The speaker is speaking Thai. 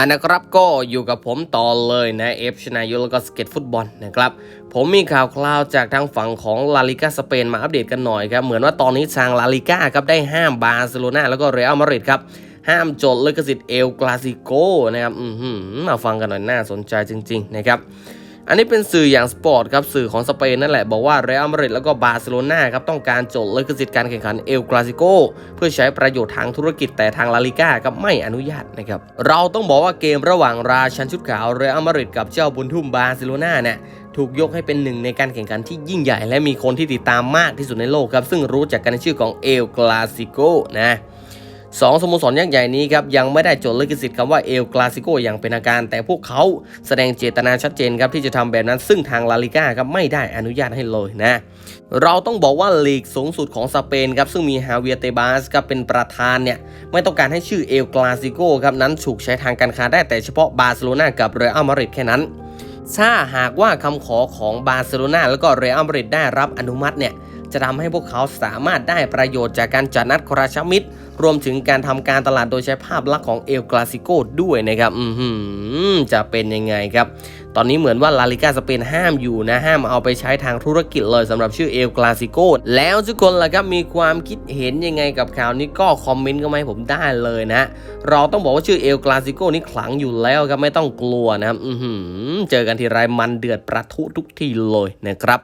อันนะครับก็อยู่กับผมต่อเลยนะเอฟชนายุแล้วก็สเก็ตฟุตบอลนะครับผมมีข่าวคราวจากทางฝั่งของลาลิกาสเปนมาอัปเดตกันหน่อยครับ เหมือนว่าตอนนี้ทางลาลิกาครับได้ห้ามบาร์เซโลนาแล้วก็เรอัลมาดริดครับ ห้ามจดลิขสิทธิ์เอลคลาซิโกนะครับอืมมาฟังกันหน่อยน่าสนใจจริง ๆ นะครับ อันนี้เป็นสื่ออย่างสปอร์ตครับสื่อของสเปนนั่นแหละบอกว่าเรอัลมาดริดแล้วก็บาร์เซโลนาครับต้องการจดลิขสิทธิ์การแข่งขันเอลกลาซิโกเพื่อใช้ประโยชน์ทางธุรกิจแต่ทางลาลิก้าครับไม่อนุญาตนะครับเราต้องบอกว่าเกมระหว่างราชันชุดขาวเรอัลมาดริดกับเจ้าบุญทุ่มบาร์เซโลนาเนี่ยถูกยกให้เป็นหนึ่งในการแข่งขันที่ยิ่งใหญ่ และมีคนที่ติดตามมากที่สุดในโลกครับซึ่งรู้จักกันในชื่อของเอลกลาซิโกนะ สองสโมสรยักษ์ใหญ่นี้ครับยังไม่ได้จดลิขสิทธิ์คำว่าเอลกลาซิโกอย่างเป็นทางการ แต่พวกเขาแสดงเจตนาชัดเจนครับที่จะทำแบบนั้นซึ่งทางลาลิก้าครับไม่ได้อนุญาตให้เลยนะเราต้องบอกว่าลีกสูงสุดของสเปนครับซึ่งมีฮาเวียเตบาสครับเป็นประธานเนี่ยไม่ต้องการให้ชื่อเอลกลาซิโกครับนั้นถูกใช้ทางการค้าได้แต่เฉพาะบาร์เซโลนากับเรอัลมาดริดแค่นั้นถ้าหากว่าคำขอของบาร์เซโลนาแล้วก็เรอัลมาดริดได้รับอนุมัติเนี่ย จะทำให้พวกเขาสามารถได้ประโยชน์จากการจัดนัดคราชมิตร รวมถึงการทำการตลาดโดยใช้ภาพลักษณ์ของเอลกลาซิโกด้วยนะครับอือหือจะเป็นยังไงครับ ตอนนี้เหมือนว่าลาลิกาสเปนห้ามอยู่นะ ห้ามเอาไปใช้ทางธุรกิจเลยสำหรับชื่อเอลกลาซิโกแล้วทุกคนล่ะครับมีความคิดเห็นยังไงกับข่าวนี้ก็คอมเมนต์ก็มาให้ผมได้เลยนะ เราต้องบอกว่าชื่อเอลกลาซิโกนี่ขลังอยู่แล้วครับไม่ต้องกลัวนะครับอือหือเจอกันทีไรมันเดือดประทุทุกทีเลยนะครับ